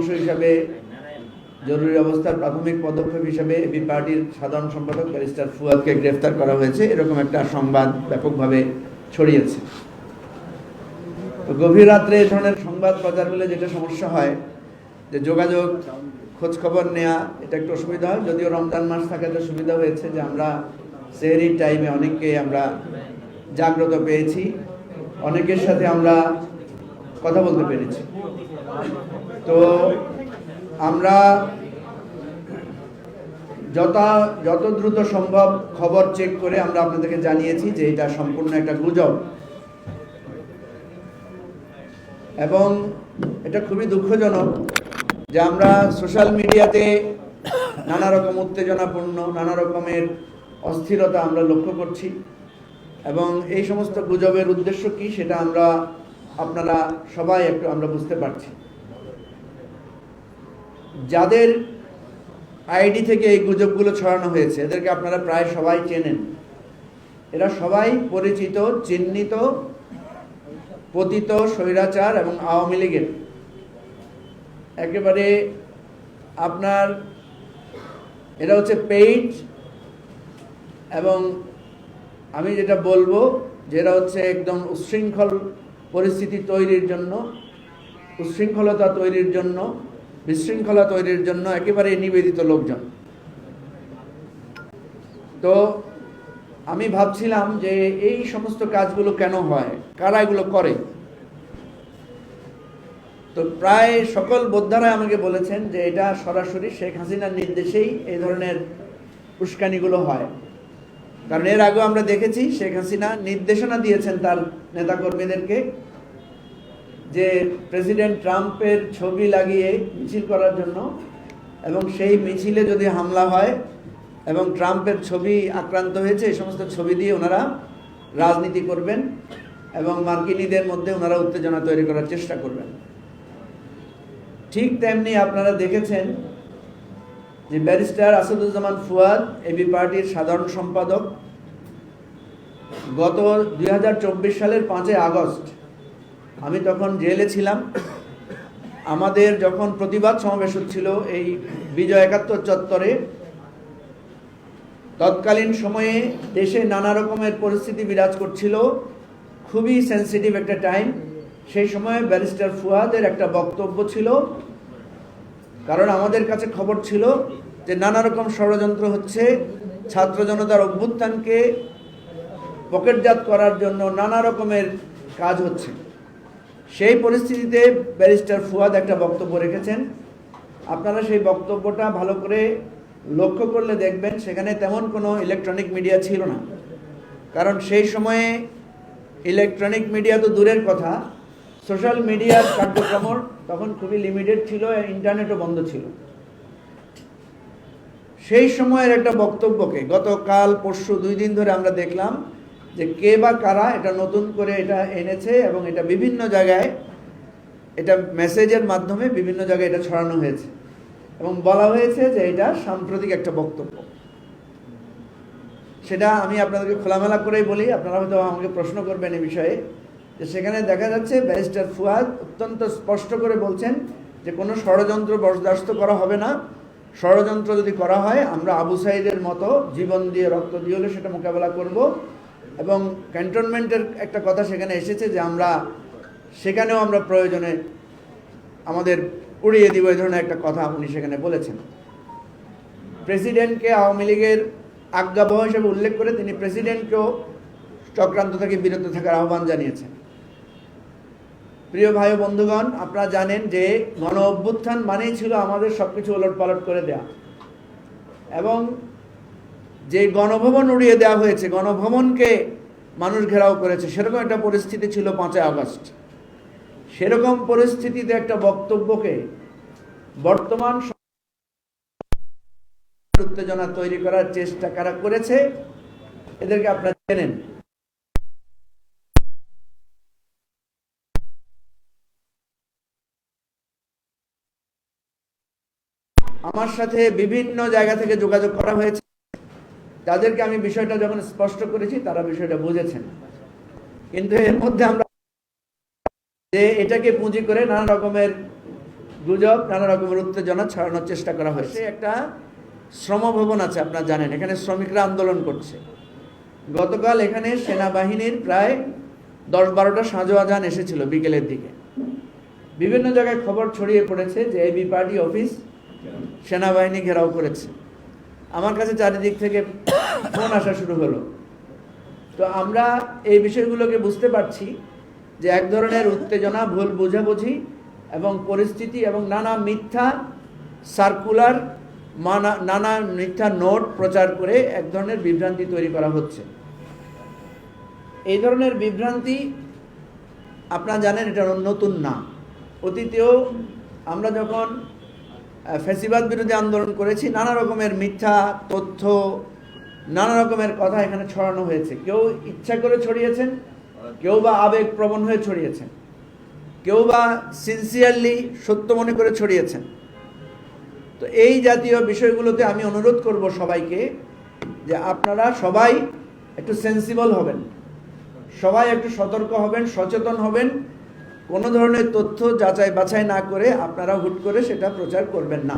অংশ হিসাবে জরুরি অবস্থার প্রাথমিক পদক্ষেপ হিসাবে এবি পার্টির সাধারণ সম্পাদক ব্যারিস্টার ফুয়াদকে গ্রেফতার করা হয়েছে। এরকম একটা সংবাদ ব্যাপকভাবে ছড়িয়েছে। তো গভীর রাত্রে এ ধরনের সংবাদ প্রচার হলে যেটা সমস্যা হয়, যে যোগাযোগ খোঁজ খবর নেওয়া এটা একটু অসুবিধা হয়। যদিও রমজান মাস থাকাতে সুবিধা হয়েছে যে আমরা সেহরির টাইমে অনেককে আমরা জাগ্রত পেয়েছি। অনেকের সাথে আমরা কথা বলতে পেরেছি। তো আমরা যত যত দ্রুত সম্ভব খবর চেক করে আমরা আপনাদেরকে জানিয়েছি যে এটা সম্পূর্ণ একটা গুজব। এবং এটা খুবই দুঃখজনক যে আমরা সোশ্যাল মিডিয়াতে নানা রকম উত্তেজনাপূর্ণ, নানা রকমের অস্থিরতা আমরা লক্ষ্য করছি। এবং এই সমস্ত গুজবের উদ্দেশ্য কি সেটা আমরা, আপনারা সবাই একটু আমরা বুঝতে পারছি। যাদের আইডি থেকে এই গুজবগুলো ছড়ানো হয়েছে, এদেরকে আপনারা প্রায় সবাই চেনেন। এরা সবাই পরিচিত, চিহ্নিত, পতিত, স্বৈরাচার এবং আওয়ামী লীগের। একেবারে আপনার এটা হচ্ছে পেইড এবং আমি যেটা বলব যেটা হচ্ছে একদম উচ্ছৃঙ্খল পরিস্থিতি তৈরির জন্য, উচ্ছৃঙ্খলতা তৈরির জন্য বিশৃঙ্খলা তৈরির জন্য একেবারে নিবেদিত লোকজন। তো আমি ভাবছিলাম যে এই সমস্ত কাজগুলো কেন হয়? কারা এগুলো করে? তো প্রায় সকল বোদ্ধারাই আমাকে বলেছেন যে এটা সরাসরি শেখ হাসিনার নির্দেশেই এই ধরনের উস্কানিগুলো হয়। কারণ এর আগেও আমরা দেখেছি শেখ হাসিনা নির্দেশনা দিয়েছেন তার নেতাকর্মীদেরকে যে প্রেসিডেন্ট ট্রাম্পের ছবি লাগিয়ে মিছিল করার জন্য, এবং সেই মিছিলে যদি হামলা হয় এবং ট্রাম্পের ছবি আক্রান্ত হয়েছে, এই সমস্ত ছবি দিয়ে ওনারা রাজনীতি করবেন এবং মার্কিনীদের মধ্যে ওনারা উত্তেজনা তৈরি করার চেষ্টা করবেন। ঠিক তেমনি আপনারা দেখেছেন যে ব্যারিস্টার আসাদুজ্জামান ফুয়াদ এবি পার্টির সাধারণ সম্পাদক, গত দুই হাজার চব্বিশ সালের পাঁচই আগস্ট আমি তখন জেলে ছিলাম। আমাদের যখন প্রতিবাদ সমাবেশ হচ্ছিল এই বিজয় একাত্তর চত্বরে, তৎকালীন সময়ে দেশে নানা রকমের পরিস্থিতি বিরাজ করছিল। খুবই সেন্সিটিভ একটা টাইম সেই সময় ব্যারিস্টার ফুয়াদের একটা বক্তব্য ছিল। কারণ আমাদের কাছে খবর ছিল যে নানা রকম ষড়যন্ত্র হচ্ছে। ছাত্র জনতার অভ্যুত্থানকে পকেটজাত করার জন্য নানা রকমের কাজ হচ্ছে। সেই পরিস্থিতিতে ব্যারিস্টার ফুয়াদ একটা বক্তব্য রেখেছেন। আপনারা সেই বক্তব্যটা ভালো করে লক্ষ্য করলে দেখবেন সেখানে তেমন কোনো ইলেকট্রনিক মিডিয়া ছিল না। কারণ সেই সময়ে ইলেকট্রনিক মিডিয়া তো দূরের কথা। সোশ্যাল মিডিয়ার কার্যক্রম তখন খুবই লিমিটেড ছিল ইন্টারনেটও বন্ধ ছিল। সেই সময়ের একটা বক্তব্যকে গতকাল, পরশু দুই দিন ধরে আমরা দেখলাম যে কে বা কারা এটা নতুন করে এটা এনেছে এবং এটা বিভিন্ন জায়গায় এটা মেসেজের মাধ্যমে বিভিন্ন জায়গায় এটা ছড়ানো হয়েছে। এবং বলা হয়েছে যে এটা সাম্প্রতিক একটা বক্তব্য। সেটা আমি আপনাদেরকে খোলামেলা করেই বলি, আপনারা হয়তো আমাকে প্রশ্ন করবেন এই বিষয়ে। যে সেখানে দেখা যাচ্ছে ব্যারিস্টার ফুয়াদ অত্যন্ত স্পষ্ট করে বলছেন যে কোনো ষড়যন্ত্র বরদাস্ত করা হবে না। ষড়যন্ত্র যদি করা হয়, আমরা আবু সাইদের মতো জীবন দিয়ে রক্ত দিয়ে হলে সেটা মোকাবেলা করব। এবং ক্যান্টনমেন্টের একটা কথা সেখানে এসেছে যে আমরা সেখানেও আমরা প্রয়োজনে আমাদের উড়িয়ে দিব এই ধরনের একটা কথা উনি সেখানে বলেছেন। প্রেসিডেন্টকে আওয়ামী লীগের আজ্ঞাবহ হিসেবে উল্লেখ করে তিনি প্রেসিডেন্টকেও চক্রান্ত থেকে বিরত থাকার আহ্বান জানিয়েছেন। প্রিয় ভাই বন্ধুগণ, আপনারা জানেন যে গণ অভ্যুত্থান মানেই ছিল আমাদের সব কিছু ওলট পালট করে দেয়া। এবং যে গণভবন উড়িয়ে দেওয়া হয়েছে, গণভবনকে মানুষ ঘেরাও করেছে, সেরকম একটা পরিস্থিতি ছিল পাঁচই আগস্ট। সেরকম পরিস্থিতিতে একটা বক্তব্যকে বর্তমান উত্তেজনা তৈরি করার চেষ্টা কারা করেছে, এদেরকে আপনারা জানেন আমার সাথে বিভিন্ন জায়গা থেকে যোগাযোগ করা হয়েছে। তাদেরকে আমি বিষয়টা যখন স্পষ্ট করেছি, তারা বিষয়টা বুঝেছেন। কিন্তু এর মধ্যে আমরা যে এটাকে পুঁজি করে নানা রকমের গুজব, নানা রকমের উত্তেজনা ছড়ানোর চেষ্টা করা হয়েছে। একটা শ্রম ভবন আছে, আপনারা জানেন, এখানে শ্রমিকরা আন্দোলন করছে। গতকাল এখানে সেনাবাহিনীর প্রায় দশ বারোটা সাজোয়াজান এসেছিল বিকেলের দিকে। বিভিন্ন জায়গায় খবর ছড়িয়ে পড়েছে যে এবি পার্টি অফিস সেনাবাহিনী ঘেরাও করেছে। আমার কাছে চারিদিক থেকে ফোন আসা শুরু হলো। তো আমরা এই বিষয়গুলোকে বুঝতে পারছি যে এক ধরনের উত্তেজনা, ভুল বোঝাবুঝি এবং পরিস্থিতি এবং নানা মিথ্যা সার্কুলার মানা, নানা মিথ্যা নোট প্রচার করে এক ধরনের বিভ্রান্তি তৈরি করা হচ্ছে। এই ধরনের বিভ্রান্তি আপনারা জানেন এটা নতুন না। অতীতেও আমরা যখন ফ্যাসিবাদ বিরোধী আন্দোলন করেছি, নানা রকমের মিথ্যা, তথ্য, নানা রকমের কথা এখানে ছড়ানো হয়েছে। কেউ ইচ্ছা করে ছড়িয়েছেন, কেউ বা আবেগ প্রবণ হয়ে ছড়িয়েছেন, কেউ বা সিনসিয়ারলি সত্য মনে করে ছড়িয়েছেন। তো এই জাতীয় বিষয়গুলোতে আমি অনুরোধ করব সবাইকে যে আপনারা সবাই একটু সেন্সিবল হবেন, সবাই একটু সতর্ক হবেন, সচেতন হবেন কোনো ধরনের তথ্য যাচাই বাছাই না করে আপনারা হুট করে সেটা প্রচার করবেন না।